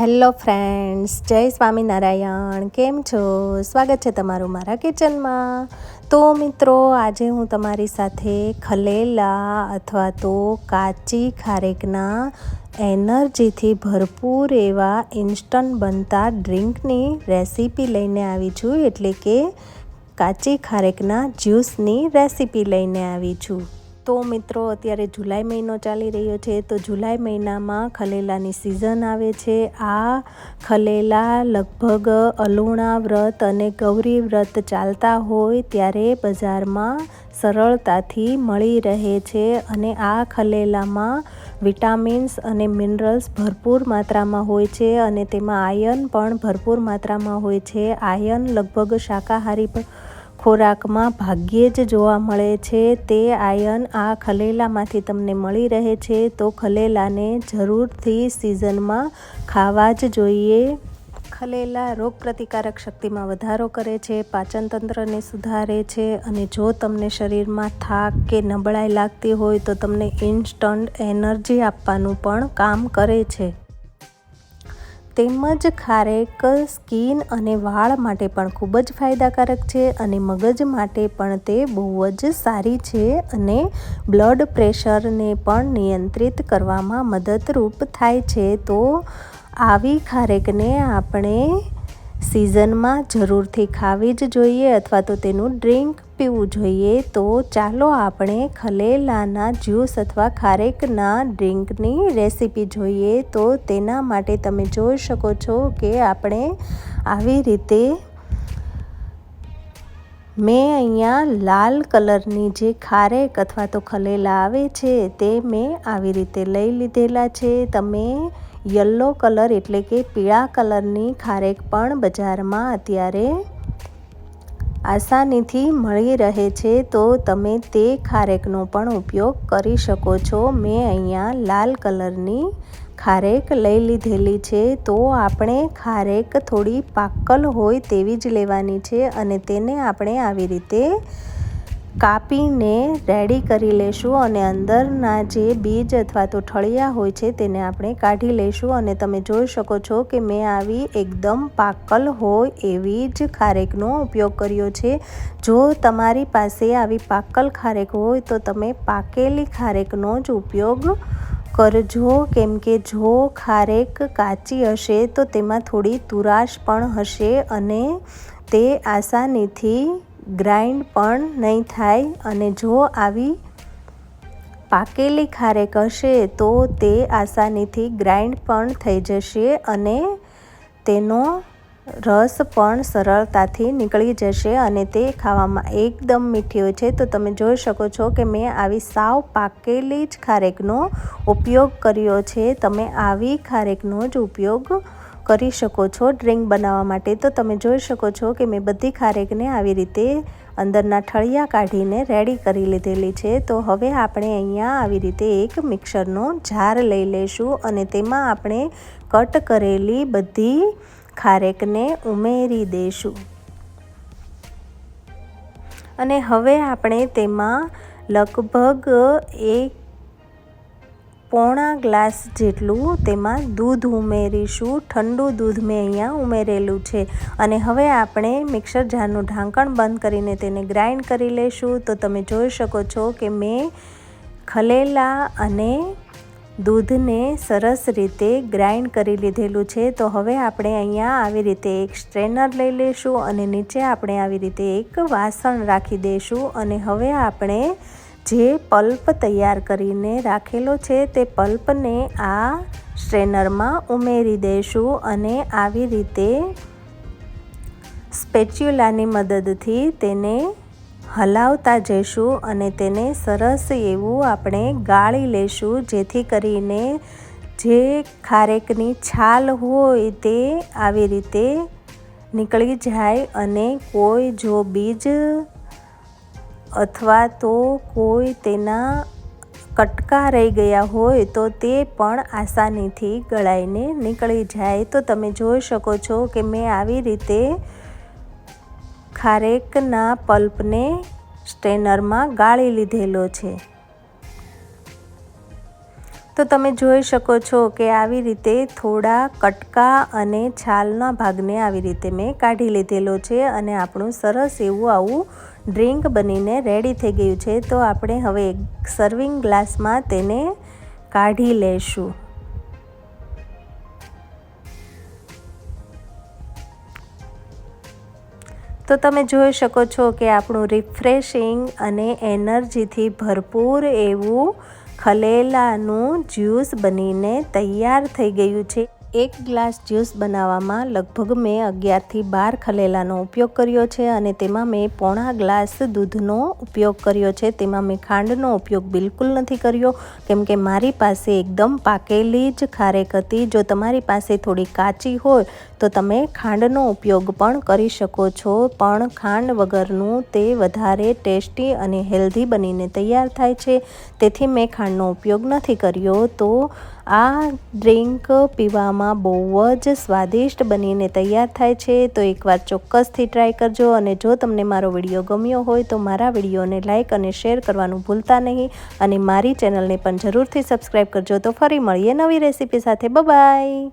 Hello friends, જય સ્વામિનારાયણ. કેમ છો? સ્વાગત છે તમારું મારા કિચનમાં. તો મિત્રો, આજે હું તમારી સાથે ખલેલા અથવા તો કાચી ખારેકના એનર્જીથી ભરપૂર એવા ઇન્સ્ટન્ટ બનતા ડ્રિંકની રેસીપી લઈને આવી છું. એટલે કે કાચી ખારેકના જ્યુસની રેસીપી લઈને આવી છું. તો મિત્રો, અત્યારે જુલાઈ મહિનો ચાલી રહ્યો છે, તો જુલાઈ મહિનામાં ખલેલાની સિઝન આવે છે. આ ખલેલા લગભગ અલુણા વ્રત અને ગૌરી વ્રત ચાલતા હોય ત્યારે બજારમાં સરળતાથી મળી રહે છે અને આ ખલેલામાં વિટામિન્સ અને મિનરલ્સ ભરપૂર માત્રામાં હોય છે અને તેમાં આયન પણ ભરપૂર માત્રામાં હોય છે. આયન લગભગ શાકાહારી ખોરાકમાં ભાગ્યે જ જોવા મળે છે તે આયન આ ખલેલામાંથી તમને મળી રહે છે તો ખલેલાને જરૂરથી સિઝનમાં ખાવા જ જોઈએ. ખલેલા રોગપ્રતિકારક શક્તિમાં વધારો કરે છે, પાચન તંત્રને સુધારે છે અને જો તમને શરીરમાં થાક કે નબળાઈ લાગતી હોય તો તમને ઇન્સ્ટન્ટ એનર્જી આપવાનું પણ કામ કરે છે. તેમજ ખારેક સ્કિન અને વાળ માટે પણ ખૂબ જ ફાયદાકારક છે અને મગજ માટે પણ તે બહુ જ સારી છે અને બ્લડ પ્રેશરને પણ નિયંત્રિત કરવામાં મદદરૂપ થાય છે. તો આવી ખારેકને આપણે સિઝનમાં જરૂરથી ખાવી જ જોઈએ અથવા તો તેનું ડ્રિંક પીવું જોઈએ. તો ચાલો આપણે ખલેલાના જ્યુસ અથવા ખારેકના ડ્રિંકની રેસીપી જોઈએ. તો તેના માટે તમે જોઈ શકો છો કે આપણે આવી રીતે મેં અહીંયા લાલ કલરની જે ખારેક અથવા તો ખલેલા આવે છે તે મેં આવી રીતે લઈ લીધેલા છે. તમે યલો કલર એટલે કે પીળા કલરની ખારેક પણ બજારમાં અત્યારે આસાનીથી મળી રહે છે, તો તમે તે ખારેકનો પણ ઉપયોગ કરી શકો છો. મેં અહીંયા લાલ કલરની ખારેક લઈ લીધેલી છે, તો આપણે ખારેક થોડી પાકલ હોય તેવી જ લેવાની છે અને તેને આપણે આવી રીતે કાપીને રેડી કરી લેશું અને અંદરના જે બીજ અથવા તો ઠળિયા હોય છે તેને આપણે કાઢી લઈશું અને તમે જોઈ શકો છો કે મેં આવી એકદમ પાકલ હોય એવી જ ખારેકનો ઉપયોગ કર્યો છે. જો તમારી પાસે આવી પાકલ ખારેક હોય તો તમે પાકેલી ખારેકનો જ ઉપયોગ કરજો. કેમ કે જો ખારેક કાચી હશે તો તેમાં થોડી તુરાશ પણ હશે અને તે આસાનીથી ગ્રાઇન્ડ પણ નહીં થાય અને જો આવી પાકેલી ખારેક હશે તો તે આસાનીથી ગ્રાઇન્ડ પણ થઈ જશે અને તેનો રસ પણ સરળતાથી નીકળી જશે અને તે ખાવામાં એકદમ મીઠી હોય છે. તો તમે જોઈ શકો છો કે મેં આવી સાવ પાકેલી જ ખારેકનો ઉપયોગ કર્યો છે. તમે આવી ખારેકનો જ ઉપયોગ કરી શકો છો ડ્રિંક બનાવવા માટે. તો તમે જોઈ શકો છો કે મેં બધી ખારેકને આવી રીતે અંદરના ઠળિયા કાઢીને રેડી કરી લીધેલી છે. તો હવે આપણે અહીંયા આવી રીતે એક મિક્સરનો જાર લઈ લઈશું અને તેમાં આપણે કટ કરેલી બધી ખારેકને ઉમેરી દઈશું. અને હવે આપણે તેમાં લગભગ એક પોણા ગ્લાસ જેટલું તેમાં દૂધ ઉમેરીશું. ઠંડુ દૂધ મેં અહીંયા ઉમેરેલું છે. અને હવે આપણે મિક્સર જારનું ઢાંકણ બંધ કરીને તેને ગ્રાઇન્ડ કરી લઈશું તો તમે જોઈ શકો છો કે મેં ખલેલા અને દૂધને સરસ રીતે ગ્રાઇન્ડ કરી લીધેલું છે. તો હવે આપણે અહીંયા આવી રીતે એક સ્ટ્રેનર લઈ લઈશું અને નીચે આપણે આવી રીતે એક વાસણ રાખી દઈશું અને હવે આપણે જે પલ્પ તૈયાર કરીને રાખેલો છે તે પલ્પને આ સ્ટ્રેનરમાં ઉમેરી દઈશું અને આવી રીતે સ્પેચ્યુલાની મદદથી તેને હલાવતા જઈશું અને તેને સરસ એવું આપણે ગાળી લઈશું જેથી કરીને જે ખારેકની છાલ હોય તે આવી રીતે નીકળી જાય અને કોઈ જો બીજ અથવા તો કોઈ તેના કટકા રહી ગયા હોય તો તે પણ આસાનીથી ગળાઈને નીકળી જાય. તો તમે જોઈ શકો છો કે મેં આવી રીતે ખારેકના પલ્પને સ્ટેનરમાં ગાળી લીધેલો છે. તો તમે જોઈ શકો છો કે આવી રીતે થોડા કટકા અને છાલના ભાગને આવી રીતે મેં કાઢી લીધેલો છે અને આપણું સરસ એવું આવું ડ્રિંક બનીને રેડી થઈ ગયું છે, તો આપણે હવે એક સર્વિંગ ગ્લાસમાં તેને કાઢી લેશું. તો તમે જોઈ શકો છો કે આપણું રિફ્રેશિંગ અને એનર્જીથી ભરપૂર એવું ખલેલાનું જ્યુસ બનીને તૈયાર થઈ ગયું છે. એક ગ્લાસ જ્યુસ બનાવવામાં લગભગ મેં અગિયારથી બાર ખલેલાનો ઉપયોગ કર્યો છે અને તેમાં મેં પોણા ગ્લાસ દૂધનો ઉપયોગ કર્યો છે. તેમાં મેં ખાંડનો ઉપયોગ બિલકુલ નથી કર્યો, કેમ કે મારી પાસે એકદમ પાકેલી જ ખારેક હતી. જો તમારી પાસે થોડી કાચી હોય, તો તમે ખાંડનો ઉપયોગ પણ કરી શકો છો, પણ ખાંડ વગરનું તે વધારે ટેસ્ટી અને હેલ્ધી બનીને તૈયાર થાય છે. તેથી મેં ખાંડનો ઉપયોગ નથી કર્યો. તો આ ડ્રિંક પીવામાં બહુ જ સ્વાદિષ્ટ બનીને તૈયાર થાય છે. તો એકવાર ચોક્કસથી ટ્રાય કરજો અને જો તમને મારો વીડિયો ગમ્યો હોય તો મારા વિડીયોને લાઇક અને શેર કરવાનું ભૂલતા નહીં. અને મારી ચેનલને પણ જરૂરથી સબસ્ક્રાઈબ કરજો. તો ફરી મળીએ નવી રેસીપી સાથે. બાય